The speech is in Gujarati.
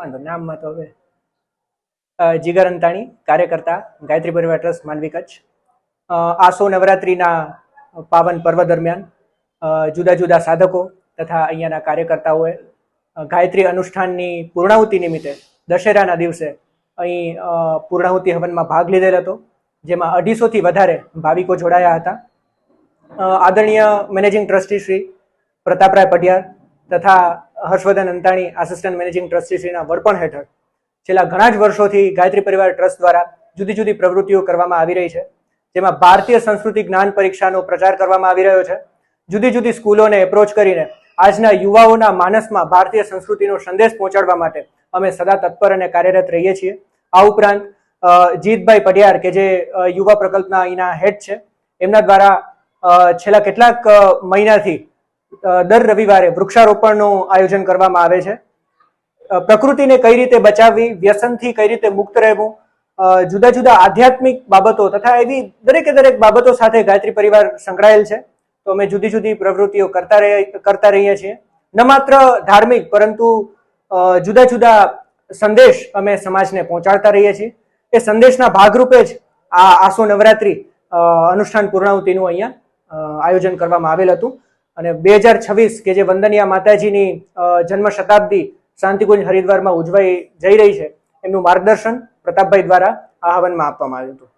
વાંધો નામમાં તો હવે જીગર અંતાણી, કાર્યકર્તા, ગાયત્રી પરિવાર ટ્રસ્ટ, માનવી કચ્છ. આસો નવરાત્રિના પાવન પર્વ દરમિયાન જુદા જુદા સાધકો તથા અહીંયાના કાર્યકર્તાઓએ ગાયત્રી અનુષ્ઠાનની પૂર્ણાહુતિ નિમિત્તે દશેરાના દિવસે અહીં પૂર્ણાહુતિ હવનમાં ભાગ લીધેલ હતો, જેમાં અઢીસોથી વધારે ભાવિકો જોડાયા હતા. આદરણીય મેનેજિંગ ટ્રસ્ટી શ્રી પ્રતાપરાય પઢિયાર તથા Harshvardhan Antani assistant managing trustee શ્રીના વડપણ હેઠળ. છેલ્લા ઘણા જ વર્ષોથી ગાયત્રી પરિવાર ટ્રસ્ટ દ્વારા જુદી જુદી પ્રવૃત્તિઓ કરવામાં આવી રહી છે. જેમાં ભારતીય સંસ્કૃતિ જ્ઞાન પરીક્ષાનો પ્રચાર કરવામાં આવી રહ્યો છે. જુદી જુદી સ્કૂલોને એપ્રોચ કરીને આજના યુવાઓના માનસમાં ભારતીય સંસ્કૃતિનો સંદેશ પહોંચાડવા માટે અમે સદા તત્પર અને કાર્યરત રહીએ છીએ. આ ઉપરાંત જીતભાઈ પઢિયાર કે જે યુવા પ્રકલ્પના અહીંના હેડ છે, એમના દ્વારા છેલ્લા કેટલાક મહિનાથી દર રવિવારે વૃક્ષારોપણનું આયોજન કરવામાં આવે છે. પ્રકૃતિને કઈ રીતે બચાવવી, વ્યસનથી કઈ રીતે મુક્ત રહેવું જુદા જુદા આધ્યાત્મિક બાબતો તથા એવી દરેકે દરેક બાબતો સાથે ગાયત્રી પરિવાર સંકળાયેલ છે. તો અમે જુદી જુદી પ્રવૃત્તિઓ કરતા કરતા રહીએ છીએ. ન માત્ર ધાર્મિક, પરંતુ જુદા જુદા સંદેશ અમે સમાજને પહોંચાડતા રહીએ છીએ. એ સંદેશના ભાગરૂપે જ આ આસો નવરાત્રી અનુષ્ઠાન પૂર્ણાહુતિનું અહીંયા આયોજન કરવામાં આવેલ હતું. અને બે હજાર છવ્વીસ કે જે વંદનિયા માતાજીની જન્મ શતાબ્દી શાંતિકુંજ હરિદ્વારમાં ઉજવાઈ જઈ રહી છે, એમનું માર્ગદર્શન પ્રતાપભાઈ દ્વારા આ હવનમાં આપવામાં આવ્યું હતું.